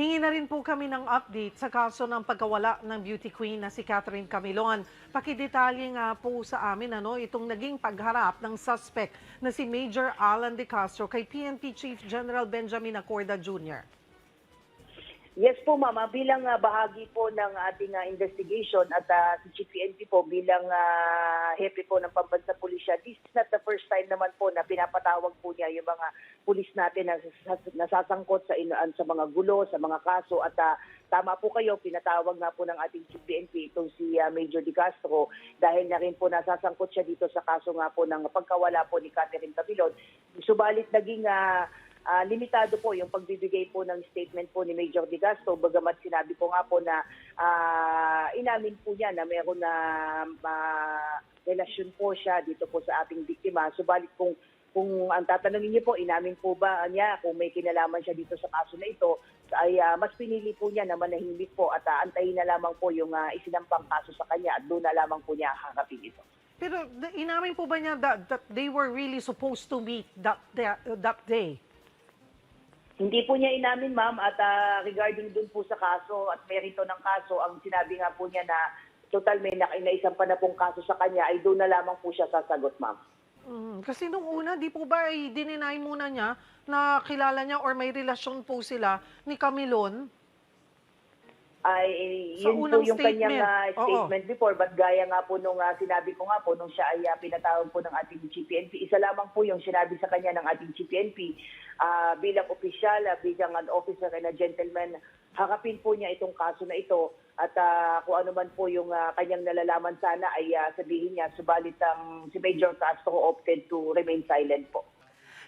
Hingi na rin po kami ng update sa kaso ng pagkawala ng beauty queen na si Catherine Camilon. Pakidetalye nga po sa amin ano, itong naging pagharap ng suspect na si Major Alan De Castro kay PNP Chief General Benjamin Acorda Jr. Yes po mama, bilang ah, bahagi po ng ating ah, investigation at ah, si Chief PNP po bilang uh, hepe po ng Pambansa Pulisya, this is not the first time naman po na pinapatawag po niya yung mga pulis natin na sas- nasasangkot sa, ino- sa mga gulo, sa mga kaso at ah, tama po kayo, pinatawag nga po ng ating Chief PNP itong si ah, Major Di Castro dahil na rin po nasasangkot siya dito sa kaso nga po ng pagkawala po ni Catherine Cabilon. Subalit naging ah, Ah, limitado po yung pagbibigay po ng statement po ni Major De Castro bagamat sinabi ko nga po na ah, inamin po niya na meron na ah, relasyon po siya dito po sa ating biktima. Subalit kung kung ang tatanungin niyo po, inamin po ba niya kung may kinalaman siya dito sa kaso na ito, ay ah, mas pinili po niya na manahimik po at ah, antayin na lamang po yung ah, isinampang kaso sa kanya at doon na lamang po niya haharapin ito. Pero na- inamin po ba niya that, that they were really supposed to meet that, that, that day? Hindi po niya inamin, ma'am, at ah, regarding dun po sa kaso at merito ng kaso, ang sinabi nga po niya na total may nakinaisang pa na pong kaso sa kanya, ay doon na lamang po siya sasagot, ma'am. Mm, kasi nung una, di po ba ay dininay muna niya na kilala niya or may relasyon po sila ni Camilon? Ay, Sa yun po yung kanyang statement. ah, Oo. statement before, but gaya nga po nung ah, sinabi ko nga po, nung siya ay ah, pinatawag po ng ating GPNP, isa lamang po yung sinabi sa kanya ng ating GPNP ah, bilang opisyal, ah, bilang an officer and a gentleman, harapin po niya itong kaso na ito at ah, kung ano man po yung ah, kanyang nalalaman sana ay ah, sabihin niya, subalit ang si Major Castro opted to remain silent po.